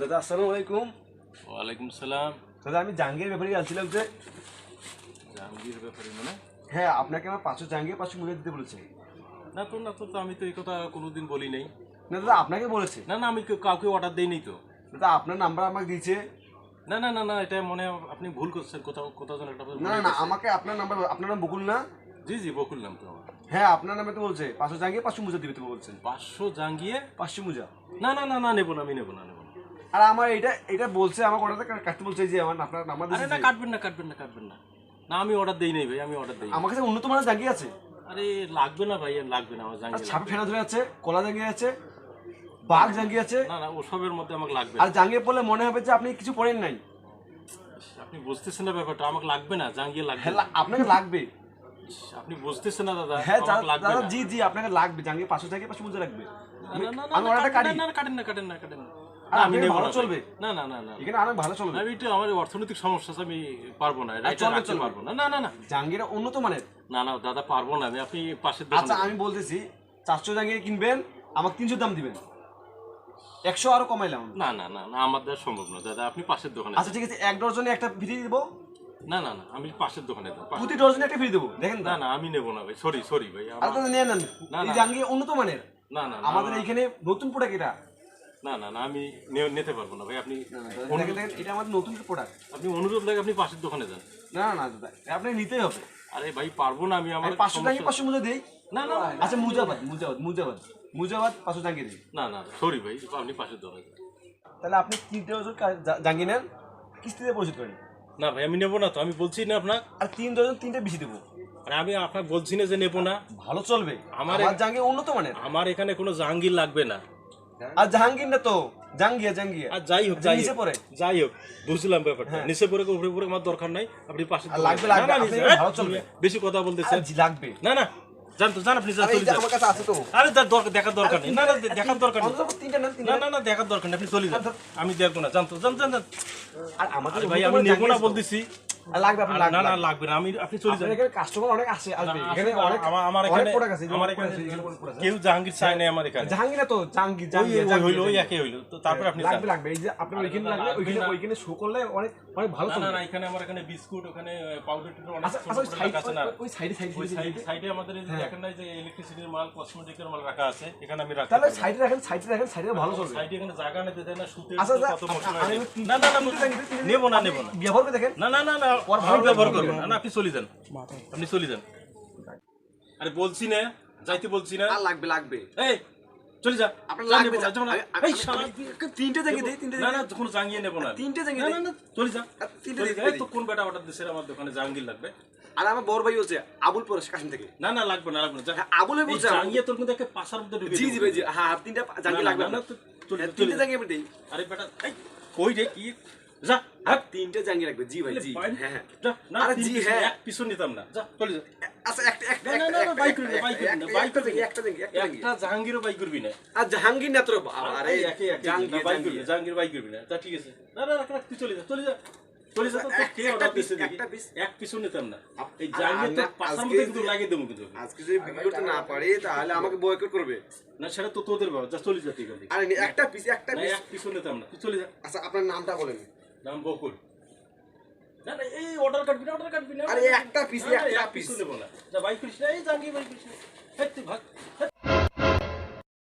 দাদা আসসালামু আলাইকুম। ওয়ালাইকুম সালাম। দাদা আমি জাহাঙ্গীর ব্যাপারে আসছিলাম যে জাহাঙ্গীর ব্যাপারে মানে? হ্যাঁ আপনাকে আমার পাঁচশো জাহাঙ্গীর পাঁচশো মুড়ে দিতে বলেছে। না তো না তো তো আমি তো এই কথা কোনোদিন বলি নাই। না দাদা আপনাকে বলেছে। না না আমি কাউকে অর্ডার দেইনি তো। দাদা আপনার নাম্বার আমাকে দিয়েছে। না না না না এটা মনে আপনি ভুল করছেন কোথাও কোথাও যেন একটা না না আমাকে আপনার নাম্বার আপনার নাম বকুল না? জি জি বকুল নাম তো আমার। হ্যাঁ আপনার নামে তো বলছে পাঁচশো জাহাঙ্গীর পাঁচশো মুজা দিবে তো বলছেন। পাঁচশো জাঙ্গিয়ে পাঁচশো মুজা। না না না না নেব না আমি নেব না নেব না। আর আমার এটা এটা বলছে আমার অর্ডারটা কাটতে বলছে যে আমার আপনার নাম্বার আরে না কাটবেন না কাটবেন না কাটবেন না। না আমি অর্ডার দেই নাই ভাই আমি অর্ডার দেই আমার কাছে উন্নত মানের জাঙ্গি আছে। আরে লাগবে না ভাই লাগবে না আমার আর জাঙ্গি ছাপে ফেনা ধরে আছে কলা জাঙ্গি আছে বাঘ জাঙ্গি আছে। না না ওসবের মধ্যে আমাকে লাগবে আর জাঙ্গি পড়লে মনে হবে যে আপনি কিছু পড়েন নাই। আপনি বুঝতেছেন না ব্যাপারটা আমাকে লাগবে না জাঙ্গিয়ে লাগবে হ্যাঁ আপনাকে লাগবে। আপনি বুঝতেছেন না দাদা হ্যাঁ দাদা জি জি আপনাকে লাগবে জাঙ্গি পাঁচশো জাঙ্গি পাঁচশো মুজা লাগবে। আমি না, না, না, না, অর্ডারটা কাটি। কাটেন না, কাটেন না, কাটেন না, আমি আপনাকে না, চলবে? না, না, না, না। এখানে অনেক ভালো চলবে আমি একটু আমার অর্থনৈতিক সমস্যা আছে, আমি পারব না, এটা চলবে, পারব না। না, না, না। জাঙ্গিরা উন্নত মানের না, না, দাদা পারব না, আমি আপনি পাশের আচ্ছা আমি বলতেছি চারশো জাঙ্গি কিনবেন আমাকে তিনশো দাম দিবেন একশো আরও কমাইলাম না, না, না, না, আমার দ্বারা সম্ভব না, দাদা, আপনি পাশের দোকানে আচ্ছা ঠিক আছে এক ডজনে একটা ফ্রি দেবো না, না, না, আমি পাশের দোকানে প্রতি ডজনে একটা ফ্রি দেবো দেখেন না, না, আমি নেব না, ভাই, সরি, সরি, ভাই, নিয়ে নেন না, জাঙ্গি উন্নত মানের না, না, না, আমাদের এইখানে নতুন প্রোডাক্ট এটা না, না, না, আমি নিতে পারব না, ভাই, আপনি এটা আমাদের নতুন প্রোডাক্ট আপনি অনুরোধ লাগে আপনি পাশের দোকানে যান। না না দাদা আপনি নিতেই হবে। আরে ভাই পারব না আমি আমার পাঁচশো পাঁচশো মুজা দিই? না না আচ্ছা মুজাবাদ মুজাবাদ মুজাবাদ মুজাবাদ পাঁচশো দিই। না না সরি ভাই আপনি পাশের দোকানে তাহলে আপনি তিনটে কা- জাঙ্গি নেন কিস্তিতে পরিশোধ করেন। না ভাই আমি নেব না তো আমি বলছি না আপনার আর তিন ডজন তিনটে বেশি দেবো। মানে আমি আপনার বলছি না যে নেব না। ভালো চলবে। আমার- আমার জাঙ্গি উন্নত মানের। আমার এখানে কোনো জাহাঙ্গীর লাগবে না। আর জাহাঙ্গীর না তো জাঙ্গিয়া জাঙ্গিয়া। আর যাই হোক যাই নিচে পড়ে। যাই হোক বুঝলাম ব্যাপারটা। নিচে পড়ে উপরে উপরে আমার দরকার নাই। আপনি পাশে লাগবে, লাগবে, ভালো চলবে। বেশি কথা বলতেছেন। জি লাগবে। না না জান তো জান আপনি যান, চলে যান। আমার কাছে আছে তো। আরে দরকার দেখার দরকার নেই। না না দেখার দরকার নেই। না না না দেখার দরকার নেই। আপনি চলে যান। আমি দেখব না। জান তো জান জান আর আমাদের ভাই আমি নেব না। বলতেছি। লাগবে আপনার না না লাগবে। লাগবে না। আমি আপনি চলে যান এখানে কাস্টমার অনেক আসে আসবে। এখানে অনেক আমার- আমার এখানে প্রোডাক্ট আছে আমার এখানে এখানে এখানে product আছে। কেউ জাহাঙ্গীর চায় নাই আমার এখানে। জাহাঙ্গীর না তো জাঙ্গি ওই জাঙ্গিয়া ওই জাঙ্গিয়া, হইল ওই একই হইল। তো তারপর আপনি লাগবে লাগবে এই যে আপনার ওইখানে লাগবে লাগবে ওইখানে ওইখানে শো করলে অনেক অনেক ভালো না না না এখানে আমার এখানে বিস্কুট ওখানে পাউডার টাউডার অনেক আচ্ছা ছোট আচ্ছা ওই ছোট সাইড রাখা আছে না? ওই সাইডে সাইডে ওই সাইড সাইডে আমাদের এই যে দেখেন না যে ইলেকট্রিসিটির মাল কসমেটিকের মাল রাখা আছে এখানে আমি রাখতে তাহলে সাইডে রাখেন সাইডে রাখেন সাইডে ভালো চলবে। সাইডে এখানে জায়গা নেই দেয় না সুতের আচ্ছা, আচ্ছা, কত মশলা। আমি- না না না নেব না নেব না। ব্যবহার করে দেখেন না না না ব্যবহার লাগবে। না। না আপনি চলে যান। আপনি চলে যান। আরে বলছি না যাইতে বলছি না। লাগবে লাগবে। এই চলে যা। আপনার লাগবে নেব না, যাব না। আমি- আমি- এই তিনটে জাঙ্গি দেই তিনটে না না কোনো জাঙ্গিয়ে নেব না। তিনটে জাঙ্গি না না না চলে যা। তিনটে চলে জাঙ্গি যা। এই দেই। তো কোন বেটা অর্ডার দিছে আমার দোকানে জাহাঙ্গীর লাগবে? আর আমার বড় ভাই হচ্ছে আবুল পরেশ কাশিম থেকে। না না লাগবে না লাগবে না হ্যাঁ, আবুলে বলছে জাঙ্গিয়ে তোর মধ্যে একটা পাশার মধ্যে জি জি ভাই জি। হ্যাঁ তিনটা জাঙ্গি লাগবে না। তো চলে হ্যাঁ, তিনটে চলে যা। জাঙ্গি আমি দেই। আরে বেটা এই কই রে কি? যা আর জাঙ্গি লাগবে জি ভাই জি হ্যাঁ হ্যাঁ। না আরে জি, হ্যাঁ। এক পিছু নিতাম না। যা চলে যা। আচ্ছা একটা একটা না, না, না, না, বাইক করবি বাইক করবি না, বাইক করবি একটা জাঙ্গি একটা জাহাঙ্গীরও বাই করবি না। আর জাহাঙ্গীর না তোর আরে একে একে জাঙ্গি বাই করবি জাহাঙ্গীর বাই করবি না। তা ঠিক আছে। না না রাখ রাখ তুই চলে যা চলে যা। চলে যা তো কে অর্ডার দিছে দেখি। এক পিছু নিতাম না। এই জাহাঙ্গীর তো পাশার মধ্যে কিন্তু লাগিয়ে দেবো কিন্তু। আজকে যদি বিক্রি করতে না পারি তাহলে আমাকে বয়কট করবে। না সেটা তো তোদের বাবা যা চলে যা এখান থেকে। আরে নে, একটা পিস একটা না পিস এক পিছু নিতাম না তুই চলে যা। আচ্ছা আপনার নামটা বলেন। নাম বকুল না না এই অর্ডার কাটবি না অর্ডার কাটবি না আরে একটা piece, না, না, একটা এক piece। পিছু নেব না যা বাই করিস না এই জাহাঙ্গীর বাই করিস না হেট তুই ভাগ হেট।